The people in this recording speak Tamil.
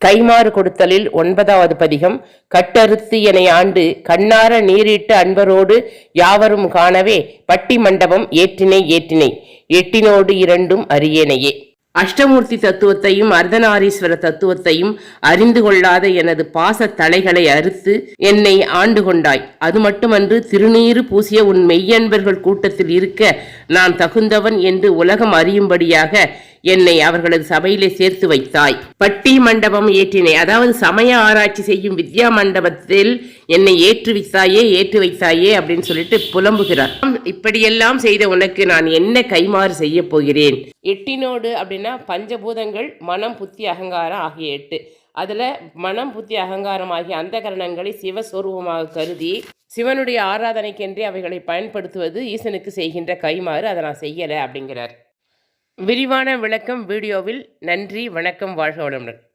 கைமாறு கொடுத்தலில் ஒன்பதாவது பதிகம் கட்டறுத்து என ஆண்டு கண்ணார நீரிட்டு அன்பரோடு யாவரும் காணவே பட்டி மண்டபம் ஏற்றினை ஏற்றினை எட்டினோடு இரண்டும் அரியணையே. அஷ்டமூர்த்தி தத்துவத்தையும் அர்த்தநாரீஸ்வர தத்துவத்தையும் அறிந்து கொள்ளாத எனது பாச தலைகளை அறுத்து என்னை ஆண்டு கொண்டாய். அது மட்டுமன்று திருநீறு பூசிய உன் மெய்யன்பர்கள் கூட்டத்தில் இருக்க நான் தகுந்தவன் என்று உலகம் அறியும்படியாக என்னை அவர்களது சபையிலே சேர்த்து வைத்தாய். பட்டி மண்டபம் ஏற்றினை அதாவது சமய ஆராய்ச்சி செய்யும் வித்யா மண்டபத்தில் என்னை ஏற்று வைத்தாயே ஏற்று வைத்தாயே அப்படின்னு சொல்லிட்டு புலம்புகிறார். இப்படியெல்லாம் செய்த உனக்கு நான் என்ன கைமாறு செய்ய போகிறேன்? எட்டினோடு அப்படின்னா பஞ்சபூதங்கள் மனம் புத்தி அகங்காரம் ஆகிய எட்டு. அதில் மனம் புத்தி அகங்காரம் ஆகிய அந்த கரணங்களை சிவஸ்வரூபமாக கருதி சிவனுடைய ஆராதனைக்கென்றே அவைகளை பயன்படுத்துவது ஈசனுக்கு செய்கின்ற கைமாறு அதை நான் செய்யலை அப்படிங்கிறார். விரிவான விளக்கம் வீடியோவில். நன்றி வணக்கம் வாழ்க வளமுடன்.